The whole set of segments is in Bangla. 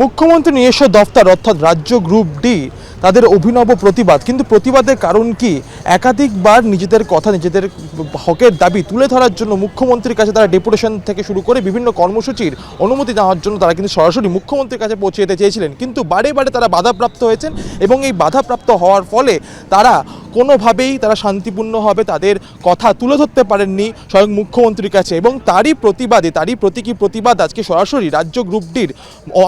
মুখ্যমন্ত্রী নিজস্ব দফতর অর্থাৎ রাজ্য গ্রুপ ডি। তাদের অভিনব প্রতিবাদ। কিন্তু প্রতিবাদের কারণ কি? একাধিকবার নিজেদের কথা, নিজেদের হকের দাবি তুলে ধরার জন্য মুখ্যমন্ত্রীর কাছে তারা ডেপুটেশন থেকে শুরু করে বিভিন্ন কর্মসূচির অনুমতি নেওয়ার জন্য তারা কিন্তু সরাসরি মুখ্যমন্ত্রীর কাছে পৌঁছে যেতে চেয়েছিলেন। কিন্তু বারে বারে তারা বাধাপ্রাপ্ত হয়েছেন এবং এই বাধাপ্রাপ্ত হওয়ার ফলে তারা কোনোভাবেই তারা শান্তিপূর্ণভাবে তাদের কথা তুলে ধরতে পারেননি স্বয়ং মুখ্যমন্ত্রীর কাছে এবং তারই প্রতিবাদে, তারই প্রতীকী প্রতিবাদ আজকে সরাসরি রাজ্য গ্রুপ ডির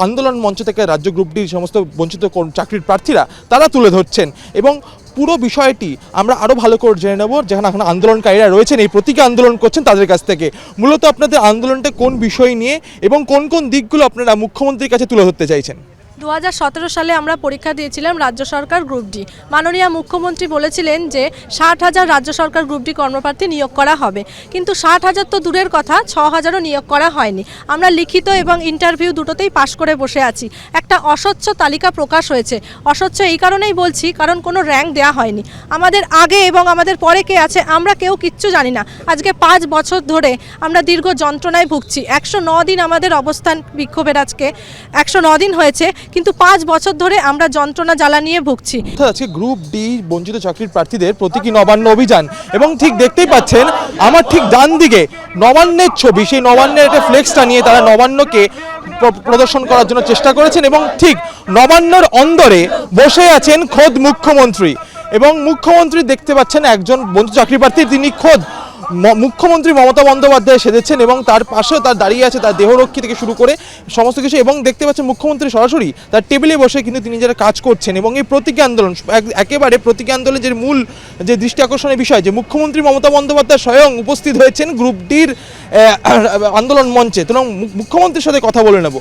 আন্দোলন মঞ্চ থেকে রাজ্য গ্রুপ ডির সমস্ত বঞ্চিত চাকরির প্রার্থীরা তারা তুলে ধরছেন। এবং পুরো বিষয়টি আমরা আরও ভালো করে জেনে নেব, যেখানে এখন আন্দোলনকারীরা রয়েছেন, এই প্রতীকে আন্দোলন করছেন তাদের কাছ থেকে। মূলত আপনাদের আন্দোলনটা কোন বিষয় নিয়ে এবং কোন কোন দিকগুলো আপনারা মুখ্যমন্ত্রীর কাছে তুলে ধরতে চাইছেন? দু হাজার সতেরো সালে আমরা পরীক্ষা দিয়েছিলাম রাজ্য সরকার গ্রুপ ডি। মাননীয় মুখ্যমন্ত্রী বলেছিলেন যে, ষাট হাজার রাজ্য সরকার গ্রুপ ডি কর্মপ্রার্থী নিয়োগ করা হবে। কিন্তু ষাট হাজার তো দূরের কথা, ছ হাজারও নিয়োগ করা হয়নি। আমরা লিখিত এবং ইন্টারভিউ দুটোতেই পাশ করে বসে আছি। একটা অস্বচ্ছ তালিকা প্রকাশ হয়েছে। অস্বচ্ছ এই কারণেই বলছি, কারণ কোনো র্যাঙ্ক দেওয়া হয়নি। আমাদের আগে এবং আমাদের পরে কে আছে, আমরা কেউ কিচ্ছু জানি না। আজকে পাঁচ বছর ধরে আমরা দীর্ঘ যন্ত্রণায় ভুগছি। একশো দিন আমাদের অবস্থান বিক্ষোভের আজকে। একশো দিন হয়েছে। কিন্তু পাঁচ বছর ধরে আমরা যন্ত্রণা জ্বালা নিয়ে ভুগছি। আজকে গ্রুপ ডি বঞ্চিত চাকরির প্রার্থীদের প্রতীকী নবান্ন অভিযান। এবং ঠিক দেখতেই পাচ্ছেন, আমার ঠিক ডান দিকে নবান্নের ছবি, সেই নবান্নের একটা ফ্লেক্সটা নিয়ে তারা নবান্নকে প্রদর্শন করার জন্য চেষ্টা করেছেন এবং ঠিক নবান্নর অন্দরে বসে আছেন খোদ মুখ্যমন্ত্রী। এবং মুখ্যমন্ত্রী দেখতে পাচ্ছেন একজন বঞ্চিত চাকরি প্রার্থী, তিনি খোদ মুখ্যমন্ত্রী মমতা বন্দ্যোপাধ্যায় সেজেছেন এবং তার পাশেও তার দাঁড়িয়ে আছে তার দেহরক্ষী থেকে শুরু করে সমস্ত কিছু এবং দেখতে পাচ্ছেন মুখ্যমন্ত্রী সরাসরি তার টেবিলে বসে কিন্তু তিনি যারা কাজ করছেন এবং এই প্রতীকী আন্দোলন এক- একেবারে প্রতীকী আন্দোলনের যে মূল, যে দৃষ্টি আকর্ষণের বিষয়, যে মুখ্যমন্ত্রী মমতা বন্দ্যোপাধ্যায় স্বয়ং উপস্থিত হয়েছেন গ্রুপ ডির আন্দোলন মঞ্চে। মু- মুখ্যমন্ত্রীর সাথে কথা বলে নেব।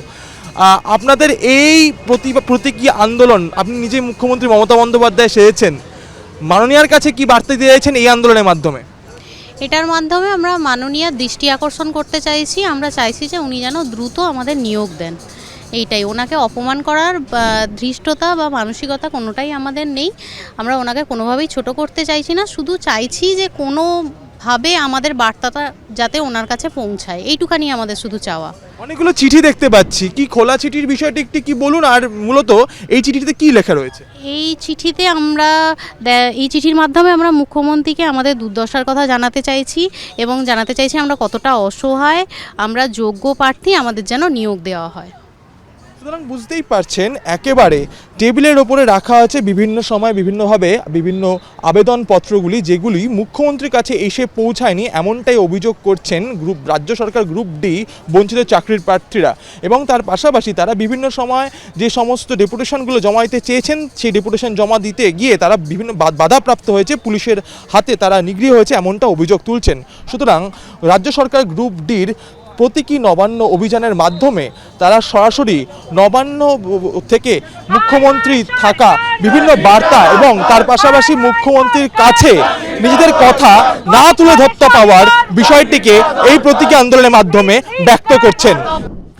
আপনাদের এই প্রতিভা প্রতীকী আন্দোলন, আপনি নিজেই মুখ্যমন্ত্রী মমতা বন্দ্যোপাধ্যায় সেরেছেন মাননীয়ার কাছে কি বার্তা দিয়েছেন এই আন্দোলনের মাধ্যমে? এটার মাধ্যমে আমরা মাননীয় দৃষ্টি আকর্ষণ করতে চাইছি। আমরা চাইছি যে উনি যেন দ্রুত আমাদের নিয়োগ দেন। এইটাই, ওনাকে অপমান করার ধৃষ্টতা বা মানসিকতা কোনোটাই আমাদের নেই। আমরা ওনাকে কোনোভাবেই ছোট করতে চাইছি না। শুধু চাইছি যে কোনোভাবে আমাদের বার্তাটা যাতে ওনার কাছে পৌঁছায়। এইটুখানি আমাদের শুধু চাওয়া। অনেকগুলো চিঠি দেখতে পাচ্ছি। কি খোলা চিঠির বিষয়টি একটি কি বলুন? আর মূলত এই চিঠিতে কি লেখা রয়েছে? এই চিঠিতে আমরা এই চিঠির মাধ্যমে আমরা মুখ্যমন্ত্রীকে আমাদের দুর্দশার কথা জানাতে চাইছি এবং জানাতে চাইছি আমরা কতটা অসহায় আমরা যোগ্য প্রার্থী আমাদের যেন নিয়োগ দেওয়া হয়। সুতরাং বুঝতেই পারছেন, একেবারে টেবিলের ওপরে রাখা আছে বিভিন্ন সময় বিভিন্নভাবে বিভিন্ন আবেদনপত্রগুলি, যেগুলি মুখ্যমন্ত্রীর কাছে এসে পৌঁছায়নি, এমনটাই অভিযোগ করছেন গ্রুপ, রাজ্য সরকার গ্রুপ ডি বঞ্চিত চাকরির প্রার্থীরা। এবং তার পাশাপাশি তারা বিভিন্ন সময় যে সমস্ত ডেপুটেশনগুলো জমা দিতে চেয়েছেন, সেই ডেপুটেশন জমা দিতে গিয়ে তারা বিভিন্ন বাধাপ্রাপ্ত হয়েছে, পুলিশের হাতে তারা নিগৃহ হয়েছে, এমনটা অভিযোগ তুলছেন। সুতরাং রাজ্য সরকার গ্রুপ ডির প্রতীকী নবান্ন অভিযানের মাধ্যমে তারা সরাসরি নবান্ন থেকে মুখ্যমন্ত্রী থাকা বিভিন্ন বার্তা এবং তার পাশাপাশি মুখ্যমন্ত্রীর কাছে নিজেদের কথা না তুলে ধরতে পাওয়ার বিষয়টিকে এই প্রতীকী আন্দোলনের মাধ্যমে ব্যক্ত করছেন।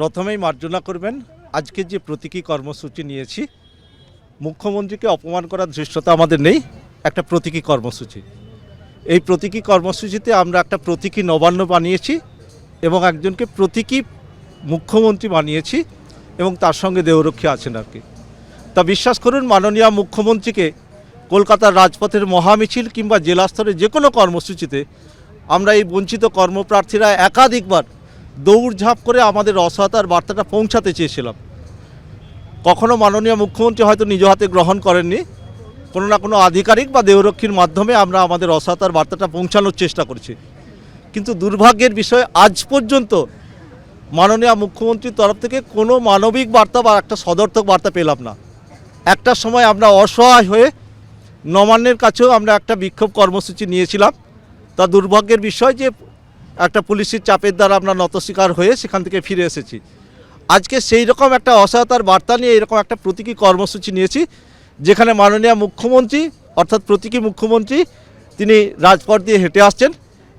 প্রথমেই মার্জনা করবেন। আজকে যে প্রতীকী কর্মসূচি নিয়েছি, মুখ্যমন্ত্রীকে অপমান করার ধৃষ্টতা আমাদের নেই, একটা প্রতীকী কর্মসূচি। এই প্রতীকী কর্মসূচিতে আমরা একটা প্রতীকী নবান্ন বানিয়েছি। এবং একজনকে প্রতীকী মুখ্যমন্ত্রী বানিয়েছি এবং তার সঙ্গে দেহরক্ষী আছেন আর কি। তা বিশ্বাস করুন, মাননীয় মুখ্যমন্ত্রীকে কলকাতার রাজপথের মহামিছিল কিংবা জেলা স্তরে যে কোনো কর্মসূচিতে আমরা এই বঞ্চিত কর্মপ্রার্থীরা একাধিকবার দৌড়ঝাঁপ করে আমাদের অসহায়তার বার্তাটা পৌঁছাতে চেয়েছিলাম। কখনো মাননীয় মুখ্যমন্ত্রী হয়তো নিজ হাতে গ্রহণ করেননি, কোনো না কোনো আধিকারিক বা দেহরক্ষীর মাধ্যমে আমরা আমাদের অসহায়তার বার্তাটা পৌঁছানোর চেষ্টা করছি। কিন্তু দুর্ভাগ্যের বিষয়, আজ পর্যন্ত মাননীয় মুখ্যমন্ত্রীর তরফ থেকে কোনো মানবিক বার্তা বা একটা সদর্থক বার্তা পেলাম না। একটা সময় আমরা অসহায় হয়ে নবান্নের কাছেও আমরা একটা বিক্ষোভ কর্মসূচি নিয়েছিলাম। তা দুর্ভাগ্যের বিষয় যে একটা পুলিশের চাপের দ্বারা আমরা নতস্বীকার হয়ে সেখান থেকে ফিরে এসেছি। আজকে সেই রকম একটা অসহায়তার বার্তা নিয়ে এরকম একটা প্রতীকী কর্মসূচি নিয়েছি, যেখানে মাননীয় মুখ্যমন্ত্রী, অর্থাৎ প্রতীকী মুখ্যমন্ত্রী, তিনি রাজপথ দিয়ে হেঁটে আসছেন।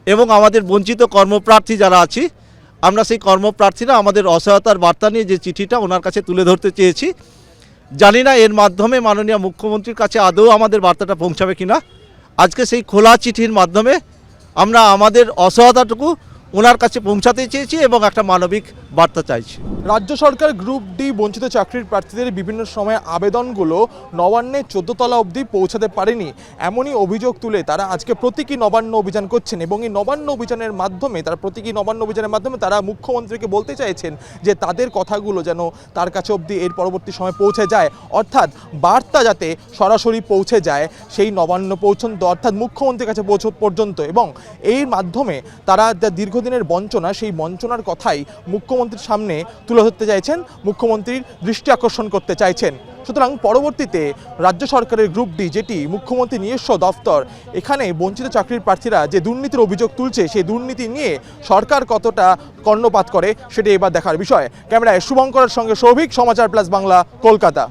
এবং আমাদের বঞ্চিত কর্মপ্রার্থী যারা আছি, আমরা সেই কর্মপ্রার্থীরা আমাদের অসহায়তার বার্তা নিয়ে যে চিঠিটা ওনার কাছে তুলে ধরতে চেয়েছি, জানি না এর মাধ্যমে মাননীয় মুখ্যমন্ত্রীর কাছে আদৌ আমাদের বার্তাটা পৌঁছাবে কিনা। আজকে সেই খোলা চিঠির মাধ্যমে আমরা আমাদের অসহায়তাটুকু ওনার কাছে পৌঁছাতে চেয়েছি এবং একটা মানবিক বার্তা চাইছি। রাজ্য সরকার গ্রুপ ডি বঞ্চিত চাকরির প্রার্থীদের বিভিন্ন সময় আবেদনগুলো নবান্নের চোদ্দ তলা অবধি পৌঁছাতে পারেনি। এমনই অভিযোগ তুলে তারা আজকে প্রতীকী নবান্ন অভিযান করছেন এবং এই নবান্ন অভিযানের মাধ্যমে, তারা প্রতীকী নবান্ন অভিযানের মাধ্যমে তারা মুখ্যমন্ত্রীকে বলতে চাইছেন যে তাদের কথাগুলো যেন তার কাছে অবধি এর পরবর্তী সময় পৌঁছে যায়। অর্থাৎ বার্তা যাতে সরাসরি পৌঁছে যায়, সেই নবান্ন পর্যন্ত অর্থাৎ মুখ্যমন্ত্রীর কাছে পৌঁছ পর্যন্ত এবং এর মাধ্যমে তারা যা দীর্ঘদিনের বঞ্চনা, সেই বঞ্চনার কথাই মুখ্যমন্ত্রীর সামনে তুলে ধরতে চাইছেন, মুখ্যমন্ত্রীর দৃষ্টি আকর্ষণ করতে চাইছেন। সুতরাং পরবর্তীতে রাজ্য সরকারের গ্রুপ ডি, যেটি মুখ্যমন্ত্রী নিজস্ব দফতর, এখানে বঞ্চিত চাকরির প্রার্থীরা যে দুর্নীতির অভিযোগ তুলছে, সেই দুর্নীতি নিয়ে সরকার কতটা কর্ণপাত করে, সেটি এবার দেখার বিষয়। ক্যামেরায় শুভঙ্করের সঙ্গে সৌভিক, সমাচার প্লাস বাংলা, কলকাতা।